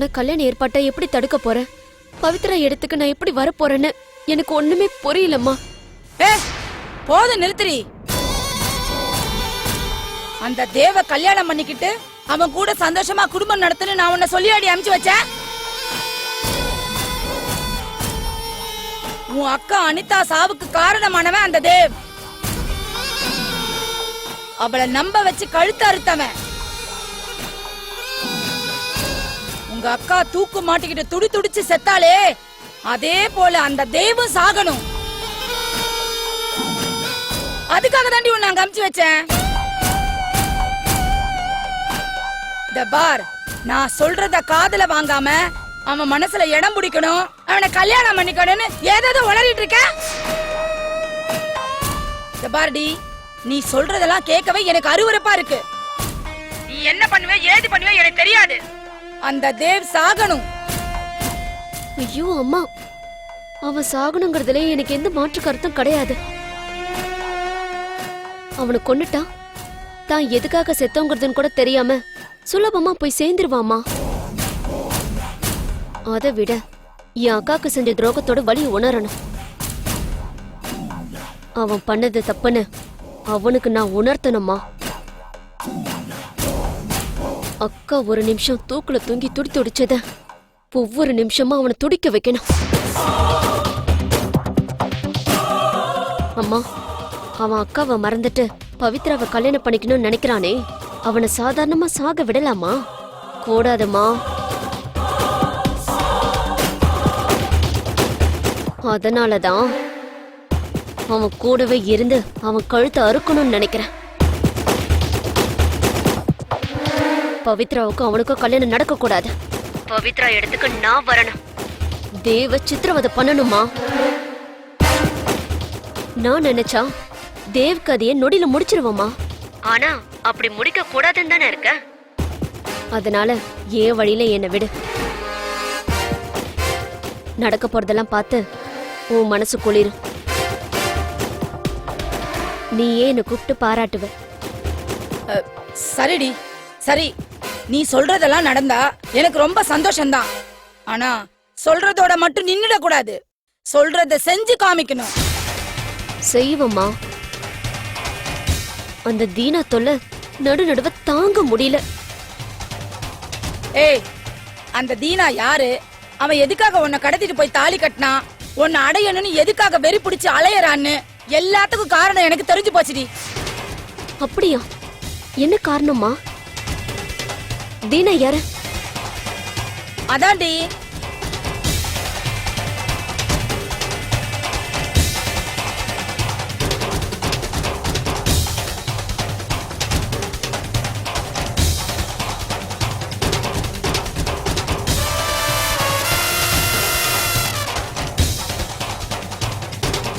ஆனா கல்யாணம் ஏற்பாட்டை எப்படி தடுக்க போறேன் பவித்ரா இடத்துக்கு நான் எப்படி வர போறேன்னு எனக்கு ஒண்ணுமே புரியலம்மா. ஏ போதும் நிறுத்துறி அந்த தேவ கல்யாணம் பண்ணிக்கிட்டு அவன் கூட சந்தோஷமா குடும்பம் நடத்துன்னு நான் உன்னை சொல்லி அடி அனுப்பிச்சு வச்சேன். உன் அக்கா அனிதா சாவுக்கு காரணமானவன் அந்த தேவ். அவளை நம்ப வச்சு கழுத்து அறுத்தவன். உங்க அக்கா தூக்கு மாட்டிக்கிட்டு துடி துடிச்சு செத்தாலே அதே போல அந்த தெய்வம் சாகணும். அதுக்காக தாண்டி உன்னை அங்க அமுச்சு வச்சேன். இந்த பார் நான் சொல்றத காதுல வாங்காம அவன் மனசுல இடம் பிடிக்கணும் அவனை கல்யாணம் பண்ணிக்கணும்னு ஏதாவது உளறிட்டு இருக்க? இந்த பார்டி நீ சொல்றதெல்லாம் கேட்கவே எனக்கு அருவறுப்பா இருக்கு. நீ என்ன பண்ணுவே ஏது பண்ணுவே எனக்கு தெரியாது. அந்த தேவ் சாகணும். ஐயோ அம்மா. அவன் சாகணுங்கிறதுல எனக்கு எந்த மாற்று கருத்தும் கிடையாது. அவனை கொண்டுட்டான் தான் எதுக்காக செத்தோங்கிறதுன்னு கூட தெரியாம சுலபமா போய் சேர்ந்துருவாமா அதை விட என் அக்காக்கு செஞ்ச துரோகத்தோட வழி உணரணும். அவன் பண்ணது தப்புன்னு அவனுக்கு நான் உணர்த்தணுமா அக்கா ஒரு நிமிஷம் தூக்குல தூங்கி துடி துடிச்சத. ஒவ்வொரு நிமிஷமும் அவனை துடிக்க வைக்கணும். அம்மா அவன் அக்காவை மறந்துட்டு பவித்ராவை கல்யாணம் பண்ணிக்கணும்னு நினைக்கிறானே. அவனை சாதாரணமா சாக விடலாமா? கூடாதுமா அதனாலதான் அவன் கூடவே இருந்து அவன் கழுத்தை அறுக்கணும்னு நினைக்கிறேன். பவித்ராவுக்கும் அவனுக்கும் கல்யாணம் நடக்க கூடாது பவித்ரா இடத்துக்கு நான் வரணும். தேவ சித்திரவதை பண்ணணுமா? நான் நினைச்சா தேவ் கதையை நொடியில முடிச்சிருவோமா? ஆனா அப்படி முடிக்க கூடாதுன்னு தானே இருக்க? அதனால ஏன் வழியில என்னை விடு. நடக்க போறதெல்லாம் பார்த்து உன் மனசு குளிரும். நீயே என்னை கூப்பிட்டு பாராட்டுவ. சரிடி. சரி நீ சொல்றதெல்லாம் நடந்தா எனக்கு ரொம்ப சந்தோஷம்தான். ஆனா சொல்றதோட மட்டும் நின்னுட கூடாது சொல்றத செஞ்சு காமிக்கணும். செய்வம்மா. அந்த தீனா தொல்லை நடு நடுவ தாங்க முடியல. ஏய் அந்த தீனா யாரு? அவன் எதுக்காக உன்னை கடத்திட்டு போய் தாலி கட்டினா? உன்னை அடையணும்னு எதுக்காக வெறி பிடிச்சு அலையறான்னு? எல்லாத்துக்கும் காரணம் எனக்கு தெரிஞ்சு போச்சுடி. அப்படியா? என்ன காரணமா தீனா யாரு? அதான்டி.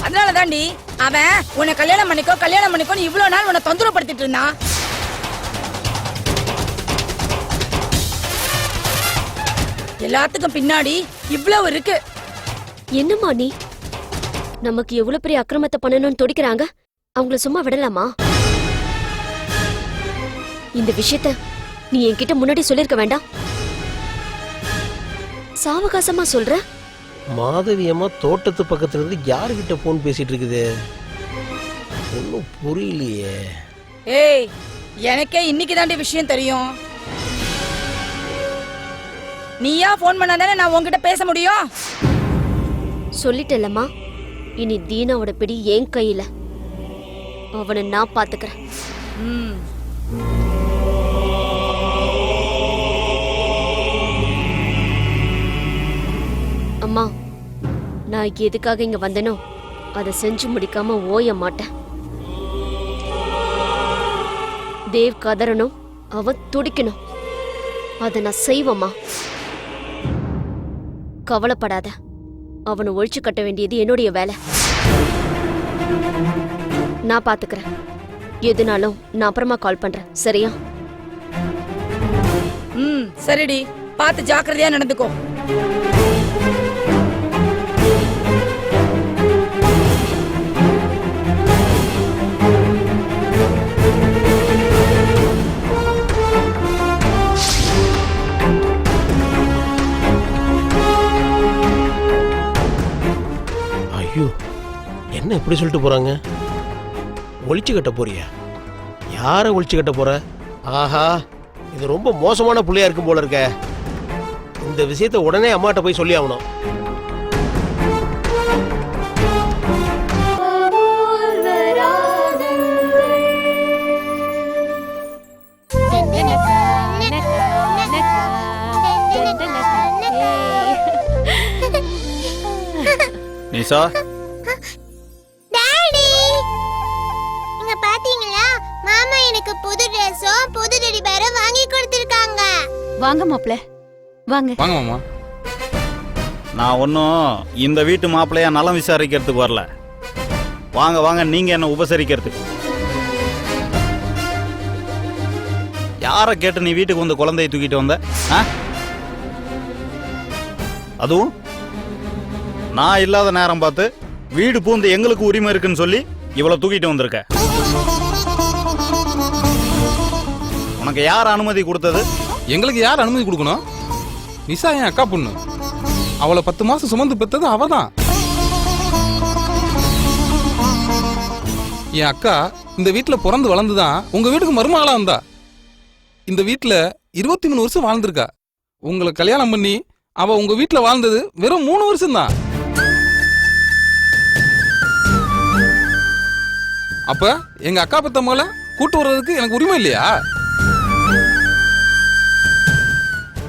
அதனால தாண்டி அவன் உன்னை கல்யாணம் பண்ணிக்கோ கல்யாணம் பண்ணிக்கோன்னு இவ்வளவு நாள் உன்னை தொந்தரவுப்படுத்திட்டு இருந்தான். எல்லாத்துக்கும் பின்னாடி இவ்வளவு இருக்கு. என்னம்மா நீ? நமக்கு எவ்வளவு பெரிய அக்கிரமத்தை பண்ணணும்னு துடிக்கிறாங்க? அவங்கள சும்மா விடலாமா? இந்த விஷயத்த நீ என்கிட்ட முன்னாடி சொல்லிருக்க வேண்டாம். சாவகாசமா சொல்ற? மாதவி அம்மா தோட்டத்து பக்கத்துல இருந்து யாருக்கிட்ட போன் பேசிட்டு இருக்குது? ஒன்றும் புரியலையே. ஏய் எனக்கே இன்னைக்கு தாண்டி விஷயம் தெரியும். நீயா ஃபோன் பண்ணாதானே நான் உன்கிட்ட பேச முடியும்? சொல்லிட்டேல்லம்மா இனி தீனாவோட பிடி என் கையில. அவனை நான் பாத்துக்கிறேன். ம். அம்மா நான் எதுக்காக இங்க வந்தனோ அதை செஞ்சு முடிக்காம ஓய மாட்டேன். தேவ் கதறணும் அவன் துடிக்கணும். அதை நான் செய்வேம்மா. கவலைப்படாத. அவனை ஒழிச்சு கட்ட வேண்டியது என்னுடைய வேலை. நான் பாத்துக்கிறேன். எதுனாலும் நான் அப்புறமா கால் பண்றேன். சரியா? ம் சரிடி. பார்த்து ஜாக்கிரதையா நடந்துக்கோ. இப்படி சொல்லிட்டு போகிறாங்க ஒழிச்சு கட்ட போறியா? யாரை ஒழிச்சு கட்ட போற? ஆஹா இது ரொம்ப மோசமான பிள்ளையா இருக்கும் போல இருக்க. இந்த விஷயத்த உடனே அம்மாட்ட போய் சொல்லி ஆகணும். நிசா ட்ரெஸ்ஸும் புது டெடி பேரும் வாங்கி கொடுத்திருக்காங்க. வாங்க மாப்ள வாங்க. வாங்க மாமா. நான் ஒன்றும் இந்த வீட்டு மாப்பிள்ளையா நலம் விசாரிக்கிறதுக்கு வரல. வாங்க வாங்க நீங்க என்ன உபசரிக்கிறதுக்கு. யாரை கேட்டு நீ வீட்டுக்கு வந்து குழந்தையை தூக்கிட்டு வந்த? ஆ? அதுவும்? நான் இல்லாத நேரம் பார்த்து வீடு பூந்து எங்களுக்கு உரிமை இருக்குன்னு சொல்லி இவளை தூக்கிட்டு வந்திருக்க. உனக்கு யார் அனுமதி கொடுத்தது? எங்களுக்கு யார் அனுமதி கொடுக்கணும்? நிசா என் அக்கா பொண்ணு. அவளை பத்து மாசம் சுமந்து பெற்றது அவ தான் என் அக்கா இந்த வீட்டுல பிறந்து வளர்ந்துதான் உங்க வீட்டுக்கு மருமகளா வந்தா. இந்த வீட்டுல இருபத்தி மூணு வருஷம் வாழ்ந்திருக்கா. உங்களை கல்யாணம் பண்ணி அவ உங்க வீட்டுல வாழ்ந்தது வெறும் மூணு வருஷம் தான் அப்ப எங்க அக்கா பத்த மகளை கூட்டு வர்றதுக்கு எனக்கு உரிமை இல்லையா?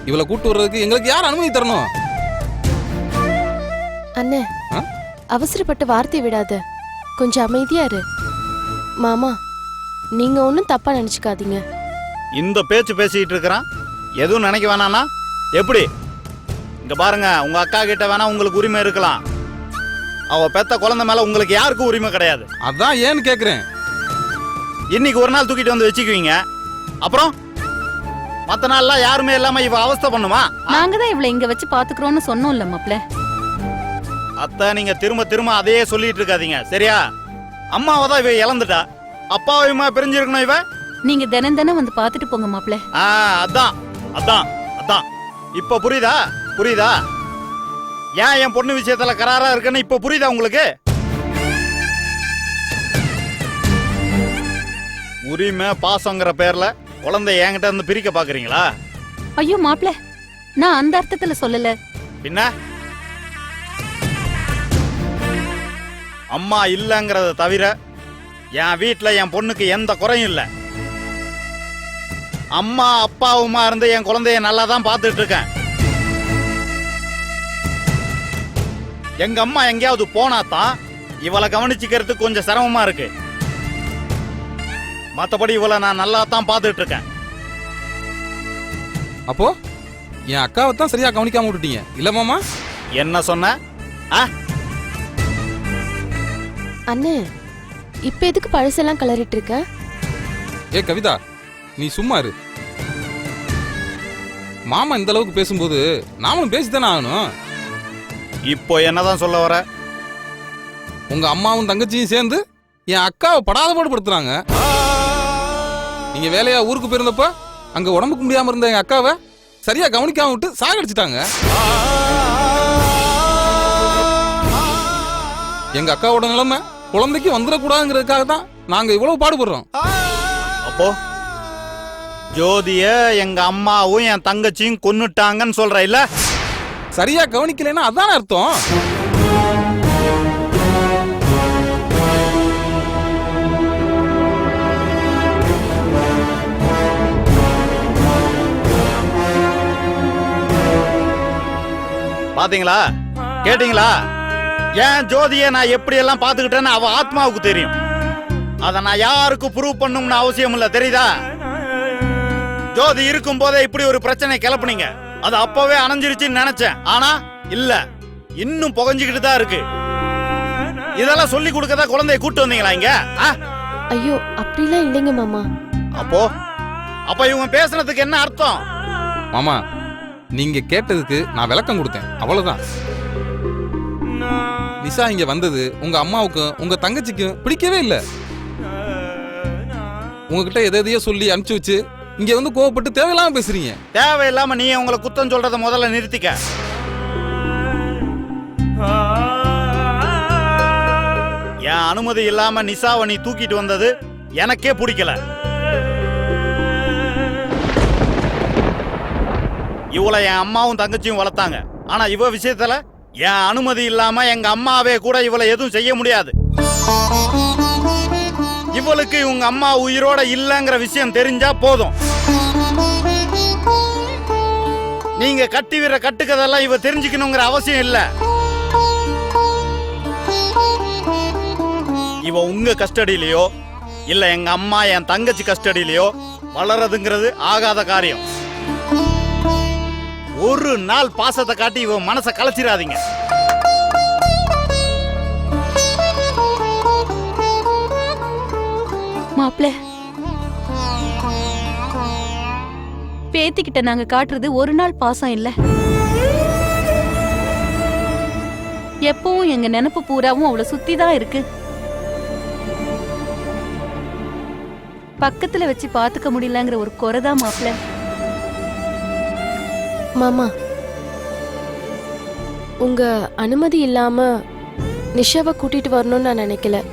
இவளை கூட்டு வர்றதுக்கு எங்களுக்கு யார் அனுமதி தரணும்? அண்ணே ஆ? அவசரப்பட்டு வார்த்தை விடாத. கொஞ்சம் அமைதியா இரு. மாமா நீங்க ஒன்றும் தப்பா நினைச்சுக்காதீங்க. இந்த பேச்சு பேசிக்கிட்டு இருக்கிறான். எதுவும் நினைக்க வேணானா எப்படி? இங்க பாருங்க உங்க அக்கா கிட்ட வேணா உங்களுக்கு உரிமை இருக்கலாம். அவ பெத்த குழந்தை மேல உங்களுக்கு யாருக்கும் உரிமை கிடையாது. அதான் ஏன்னு கேக்குறேன். இன்னைக்கு ஒரு நாள் தூக்கிட்டு வந்து வச்சுக்குவீங்க. அப்புறம் மத்த நாள்லாம் யாருமே இல்லாம இவ அவஸ்தை பண்ணுமா? நாங்க தான் இவளை இங்க வச்சு பாத்துக்கிறோம்னு சொன்னோம்ல மாப்ள அத்தை நீங்க திரும்ப திரும்ப அதையே சொல்லிட்டு இருக்காதீங்க சரியா? அம்மாவை தான் இவ இழந்துட்டா. அப்பாவையுமா பிரிஞ்சிருக்கணும் இவ? நீங்க தினம் தினம் வந்து பாத்துட்டு போங்க மாப்ள ஆ அதான் அதான் அதான். இப்ப புரியுதா? புரியுதா? ஏன் என் பொண்ணு விஷயத்துல கராரா இருக்குன்னு இப்ப புரியுதா உங்களுக்கு? உரிமை பாசங்கிற பேர்ல. குழந்தைய என்கிட்ட இருந்து பிரிக்க பாக்குறீங்களா? ஐயோ மாப்ள நான் அந்த அர்த்தத்துல சொல்லல. பின்ன? அம்மா இல்லைங்கிறத தவிர என் வீட்ல என் பொண்ணுக்கு எந்த குறையும் இல்லை. அம்மா அப்பாவுமா இருந்து என் குழந்தைய நல்லா தான் பார்த்துட்டு இருக்கேன் எங்க அம்மா எங்கேயாவது போனா தான் இவளை கவனிச்சுக்கிறதுக்கு கொஞ்சம் சிரமமா இருக்கு. மத்தபடி இவளை நான் நல்லா தான் பார்த்துட்டு இருக்கேன் அப்போ என் அக்காவை தான் சரியா கவனிக்காம விட்டுட்டீங்க. இல்ல மாமா? என்ன சொன்ன? ஆ? அண்ணே இப்ப எதுக்கு பழசெல்லாம் கிளறிட்டு இருக்க ஏ கவிதா நீ சும்மா இரு. மாமா இந்த அளவுக்கு பேசும்போது நாமளும் பேசித்தானே ஆகணும். இப்போ என்னதான் சொல்ல வர? உங்க அம்மாவும் தங்கச்சியும் சேர்ந்து என் அக்காவை படாத பாடுபடுத்துறாங்க நீங்க வேலையா ஊருக்கு போயிருந்தப்ப அங்க உடம்புக்கு முடியாம இருந்த எங்க அக்காவை சரியா கவனிக்காம விட்டு சாகடிச்சிட்டாங்க எங்க அக்காவோட நிலைமை குழந்தைக்கு வந்துடக்கூடாதுங்கிறதுக்காக தான் நாங்க இவ்வளவு பாடுபடுறோம். அப்போ ஜோதிய எங்க அம்மாவும் என் தங்கச்சியும் கொன்னுட்டாங்கன்னு சொல்ற இல்ல சரியா கவனிக்கலைன்னா அதான அர்த்தம்? பாத்தீங்களா? கேட்டீங்களா? ஏன் ஜோதிய நான் எப்படி எல்லாம் பாத்துக்கிட்டேன்னு அவ ஆத்மாவுக்கு தெரியும். அத நான் யாருக்கும் ப்ரூவ் பண்ணணும்னு அவசியம் இல்ல தெரியுதா? ஜோதி இருக்கும் போதே இப்படி ஒரு பிரச்சனை கிளப்புனீங்க. அது அப்பவே அணைஞ்சிருச்சுன்னு நினைச்சேன். ஆனா இல்ல. இன்னும் புகஞ்சுக்கிட்டு தான் இருக்கு. இதெல்லாம் சொல்லி கொடுக்கதா குழந்தைய கூட்டு வந்தீங்களா இங்க? ஆ? ஐயோ அப்படிலாம் இல்லைங்க மாமா. அப்போ? அப்ப இவங்க பேசுனதுக்கு என்ன அர்த்தம்? மாமா நீங்க கேட்டதுக்கு நான் விளக்கம் கொடுத்தேன். அவ்வளவுதான். நிஷா இங்க வந்தது உங்க அம்மாவுக்கும் உங்க தங்கச்சிக்கும் பிடிக்கவே இல்லை. உங்ககிட்ட எதை எதையோ சொல்லி அனுப்பிச்சு வச்சு இங்க வந்து கோவப்பட்டு தேவையில்லாம பேசுறீங்க. தேவையில்லாம நீ உங்களை குத்தம் சொல்றத முதல்ல நிறுத்திக்க. என் அனுமதி இல்லாம நிசாவை நீ தூக்கிட்டு வந்தது எனக்கே பிடிக்கல. இவளை என் அம்மாவும் தங்கச்சியும் வளர்த்தாங்க. ஆனா இவ விஷயத்துல என் அனுமதி இல்லாம எங்க அம்மாவே கூட இவளை எதுவும் செய்ய முடியாது. இவளுக்கு இவங்க அம்மா உயிரோட இல்லைங்கிற விஷயம் தெரிஞ்சா போதும். நீங்க கட்டி விடுற கட்டுக்கதெல்லாம் இவ தெரிஞ்சுக்கணுங்கிற அவசியம் இல்ல. இவ உங்க கஸ்டடியிலயோ இல்ல எங்க அம்மா என் தங்கச்சி கஸ்டடியிலயோ வளரதுங்கிறது ஆகாத காரியம். ஒரு நாள் பாசத்தை காட்டி இவன் மனசை கலைச்சிடாதீங்க. மாப்பிள்ள பேத்திக்கிட்ட நாங்க காட்டுறது ஒரு நாள் பாசம் இல்ல. எப்பவும் எங்க நினப்பு பூராவும் அவளை சுத்தி தான் இருக்கு. பக்கத்துல வச்சு பாத்துக்க முடியலங்கிற ஒரு குறைதான் மாப்பிள்ள மாமா. உங்க அனுமதி இல்லாம நிஷாவை கூட்டிட்டு வரணும்னு நான் நினைக்கல.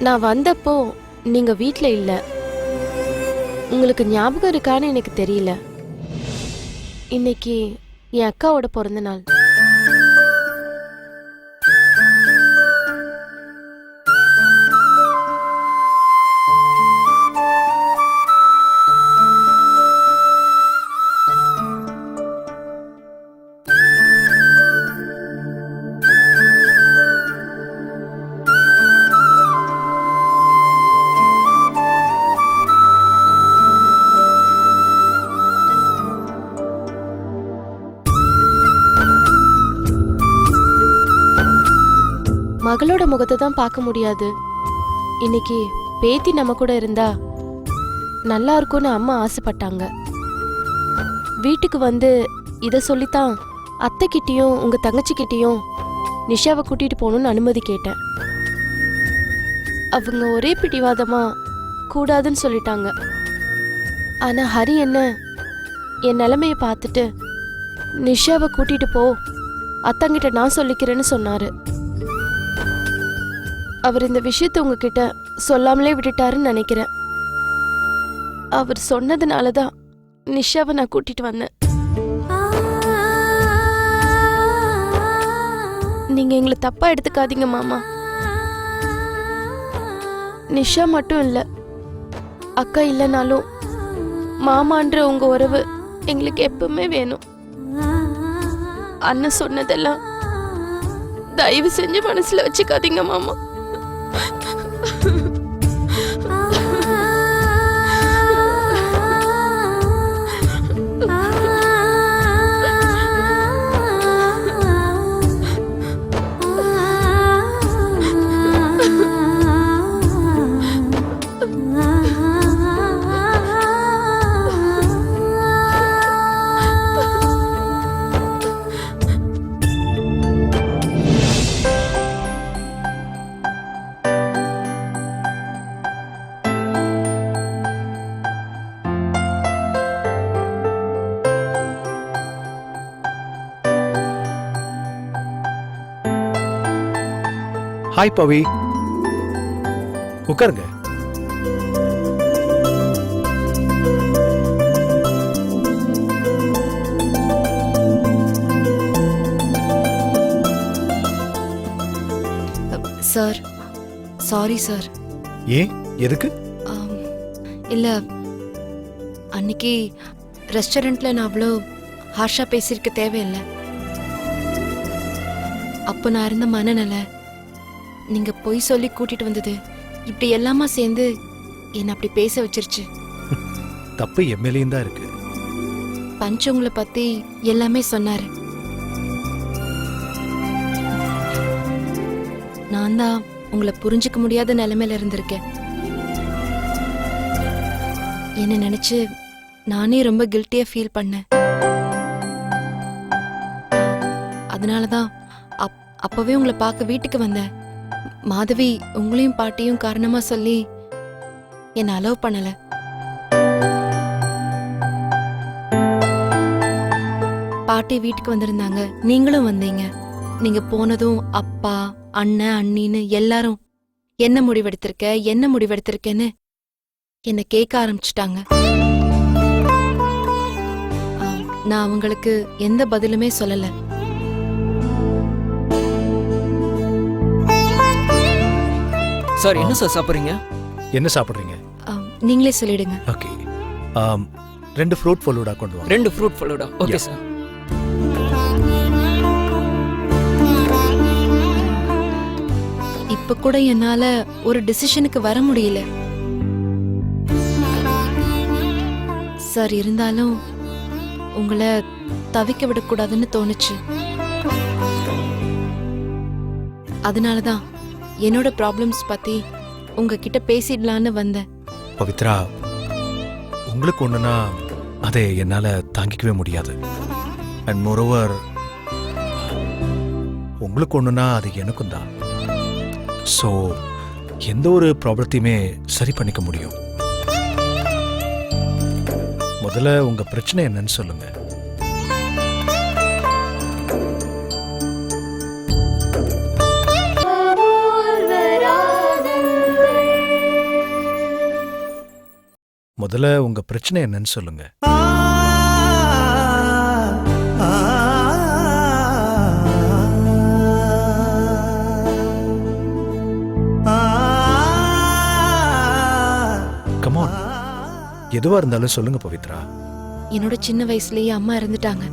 நான் வந்தப்போ நீங்க வீட்டில் இல்லை. உங்களுக்கு ஞாபகம் இருக்கான்னு எனக்கு தெரியல. இன்னைக்கு என் அக்காவோட பிறந்த நாள். மகளோட முகத்தை தான் பார்க்க முடியாது. இன்னைக்கு பேத்தி நம்ம கூட இருந்தா நல்லா இருக்கும்னு அம்மா ஆசைப்பட்டாங்க. வீட்டுக்கு வந்து இதை சொல்லித்தான் அத்தைக்கிட்டேயும் உங்க தங்கச்சிக்கிட்டேயும் நிஷாவை கூட்டிட்டு போகணும்னு அனுமதி கேட்டேன். அவங்க ஒரே பிடிவாதமா கூடாதுன்னு சொல்லிட்டாங்க. ஆனா ஹரி என்ன என் நிலைமைய பார்த்துட்டு நிஷாவை கூட்டிட்டு போ அத்தங்கிட்ட நான் சொல்லிக்கிறேன்னு சொன்னாரு. அவர் இந்த விஷயத்தை உங்ககிட்ட சொல்லாமலே விட்டுட்டாருன்னு நினைக்கிறேன். அவர் சொன்னதுனால தான் நிஷாவை நான் கூட்டிட்டு வந்தேன். நீங்க எங்களை தப்பா எடுத்துக்காதீங்க மாமா. நிஷா மட்டும் இல்ல அக்கா இல்லைனாலும் மாமான்ற உங்க உறவு எங்களுக்கு எப்பவுமே வேணும். அண்ணன் சொன்னதெல்லாம் தயவு செஞ்சு மனசுல வச்சுக்காதீங்க மாமா. Ben... ஹாய் பவி உட்காருங்க. Sir sorry sir. ஏன்? எதுக்கு? இல்ல அன்னைக்கு ரெஸ்டாரண்ட்ல நான் அவ்வளோ ஹார்ஷா பேசியிருக்க தேவையில்லை. அப்போ நான் இருந்த மனநிலை நீங்க பொய் சொல்லி கூட்டிட்டு வந்தது. இப்படி எல்லாமா சேர்ந்து என்னை அப்படி பேச வச்சிருச்சு. தப்பு எம்எல்ஏயும் தான் இருக்கு. பஞ்சு உங்களை பத்தி எல்லாமே சொன்னாரு. நான் தான் உங்களை புரிஞ்சுக்க முடியாத நிலைமையில இருந்திருக்கேன். என்ன நினைச்சு நானே ரொம்ப கில்ட்டியா ஃபீல் பண்ணேன். அதனால தான் அப் அப்பவே உங்களை பார்க்க வீட்டுக்கு வந்தேன். மாதவி உங்களையும் பாட்டியும் காரணமா சொல்லி என்னை அலோவ் பண்ணல. பாட்டி வீட்டுக்கு வந்திருந்தாங்க. நீங்களும் வந்தீங்க. நீங்க போனதும் அப்பா அண்ணன் அண்ணின்னு எல்லாரும் என்ன முடிவெடுத்திருக்க என்ன முடிவெடுத்திருக்கேன்னு என்னை கேட்க ஆரம்பிச்சிட்டாங்க. நான் அவங்களுக்கு எந்த பதிலுமே சொல்லலை. சார் என்ன சார் சாப்பிட்றீங்க? என்ன சாப்பிட்றீங்க? நீங்களே சொல்லிடுங்க. ஓகே. ரெண்டு ஃப்ரூட் ஃபலூடா கொண்டு வாங்க. ரெண்டு ஃப்ரூட் ஃபலூடா ஓகே. சார் இப்ப கூட என்னால ஒரு டிசிஷனுக்கு வர முடியல. சார் இருந்தாலும் உங்களை தவிக்க விடக்கூடாதுன்னு தோணுச்சு. அதனாலதான். என்னோட ப்ராப்ளம்ஸ் பத்தி உங்ககிட்ட பேசிடலான்னு வந்தேன். பவித்ரா உங்களுக்கு ஒண்ணுனா அதை என்னால தாங்கிக்கவே முடியாது. அண்ட் மோரோவர் உங்களுக்கு ஒண்ணுனா அது எனக்கும் தான். ஸோ எந்த ஒரு ப்ராப்ளத்தையுமே சரி பண்ணிக்க முடியும். முதல்ல உங்க பிரச்சனை என்னன்னு சொல்லுங்க. முதல்ல உங்க பிரச்சனை என்னன்னு சொல்லுங்க. கமான் எதுவா இருந்தாலும் சொல்லுங்க பவித்ரா. என்னோட சின்ன வயசுலயே அம்மா இறந்துட்டாங்க.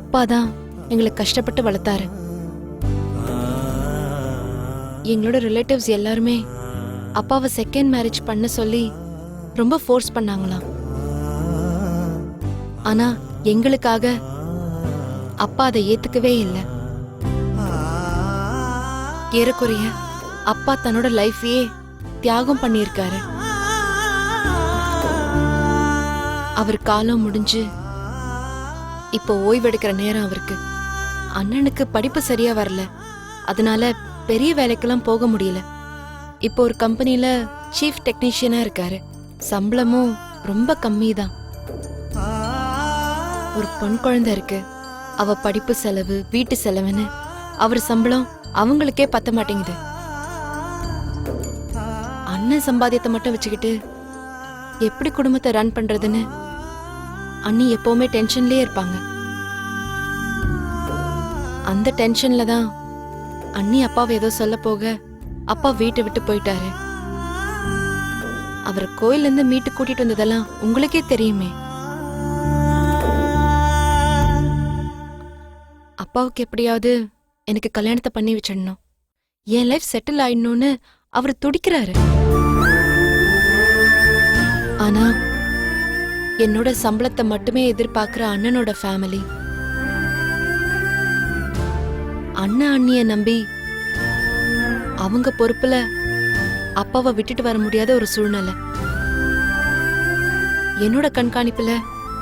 அப்பா தான் எங்களை கஷ்டப்பட்டு வளர்த்தாரு. எங்களோட ரிலேட்டிவ்ஸ் எல்லாருமே அப்பாவை செகண்ட் மேரேஜ் பண்ண சொல்லி ரொம்ப ஃபோர்ஸ் பண்ணாங்களாம். ஆனா எங்களுக்காக அப்பா அதை ஏத்துக்கவே இல்லை. ஏறக்குறைய அப்பா தன்னோட லைஃபையே தியாகம் பண்ணியிருக்காரு. அவர் காலம் முடிஞ்சு இப்போ ஓய்வெடுக்கிற நேரம் அவருக்கு. அண்ணனுக்கு படிப்பு சரியா வரல. அதனால பெரிய வேலைக்கெல்லாம் போக முடியல. இப்போ ஒரு கம்பெனில சீஃப் டெக்னீஷியனா இருக்காரு. சம்பளமும் ரொம்ப கம்மி தான் ஒரு பெண் குழந்தை இருக்கு. அவ படிப்பு செலவு வீட்டு செலவுன்னு. அவர் சம்பளம் அவங்களுக்கே பத்த மாட்டேங்குது. அண்ணன் சம்பாத்தியத்தை மட்டும் வச்சுக்கிட்டு எப்படி குடும்பத்தை ரன் பண்றதுன்னு அண்ணி எப்பவுமே டென்ஷன்லயே இருப்பாங்க. அந்த டென்ஷன்ல தான் அண்ணி அப்பாவை ஏதோ சொல்ல போக அப்பா வீட்டை விட்டு போயிட்டாரு. அவரை கோயில்ல இருந்து மீட்டு கூட்டிட்டு வந்ததெல்லாம் உங்களுக்கே தெரியுமே. அப்பாவுக்கு எப்படியாவது எனக்கு கல்யாணத்தை பண்ணி வச்சிடணும். என் லைஃப் செட்டில் ஆயிடணும்னு அவர் துடிக்கிறாரு. ஆனா என்னோட சம்பளத்தை மட்டுமே எதிர்பார்க்கிற அண்ணனோட ஃபேமிலி அண்ணன் அண்ணிய நம்பி அவங்க பொறுப்புல அப்பாவை விட்டுட்டு வர முடியாத ஒரு சூழ்நிலை. என்னோட கண்காணிப்புல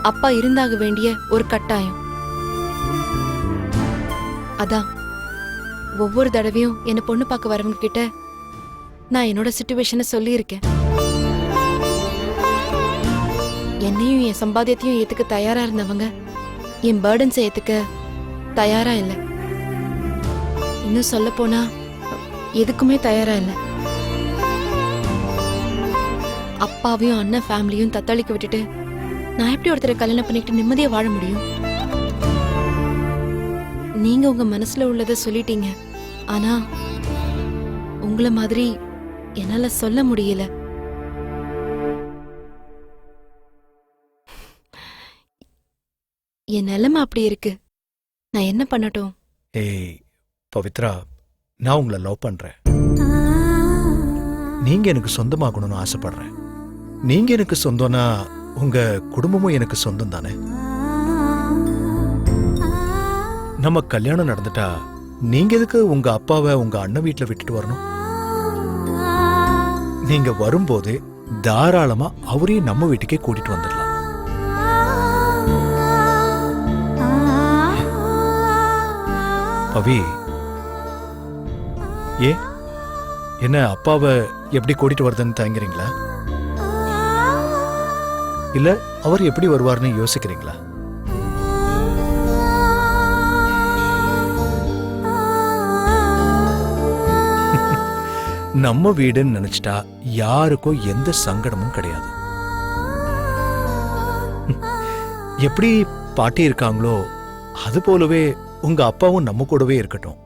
அப்பா இருந்தாக வேண்டிய ஒரு கட்டாயம். அதான் ஒவ்வொரு தடவையும் என்னை பொண்ணு பார்க்க வரவங்க கிட்ட நான் என்னோட சுச்சுவேஷனை சொல்லியிருக்கேன். என்னையும் என் சம்பாத்தியத்தையும் ஏத்துக்க தயாரா இருந்தவங்க என் பேர்டன்ஸை ஏத்துக்க தயாரா இல்லை. இன்னும் சொல்ல போனா எதுக்குமே தயாரா இல்ல. அப்பாவையும் அண்ணன் ஃபேமிலியும் தத்தளிக்க விட்டுட்டு நான் எப்படி ஒருத்தரை கல்யாணம் பண்ணிக்கிட்டு நிம்மதியா வாழ முடியும்? நீங்க உங்க மனசுல உள்ளதை சொல்லிட்டீங்க. ஆனா உங்களை மாதிரி என்னால சொல்ல முடியல. என் நிலைமை அப்படி இருக்கு. நான் என்ன பண்ணட்டும்? ஏய் பவித்ரா நான் உங்களை லவ் பண்றேன். நீங்க எனக்கு சொந்தமாகணும்னு ஆசைப்படுறேன். நீங்க எனக்கு சொந்தம்னா உங்க குடும்பமும் எனக்கு சொந்தம் தானே? நம்ம கல்யாணம் நடந்துட்டா நீங்க எதுக்கு உங்க அப்பாவை உங்க அண்ணன் வீட்ல விட்டுட்டு வரணும்? நீங்க வரும்போது தாராளமா அவரையும் நம்ம வீட்டுக்கே கூட்டிட்டு வந்துடலாம். பவி ஏ என்ன அப்பாவை எப்படி கூட்டிட்டு வருதுன்னு தயங்குறீங்களா? இல்ல அவர் எப்படி வருவார்னு யோசிக்கிறீங்களா? நம்ம வீடுன்னு நினைச்சிட்டா யாருக்கும் எந்த சங்கடமும் கிடையாது. எப்படி பாட்டி இருக்காங்களோ அது போலவே உங்க அப்பாவும் நம்ம கூடவே இருக்கட்டும்.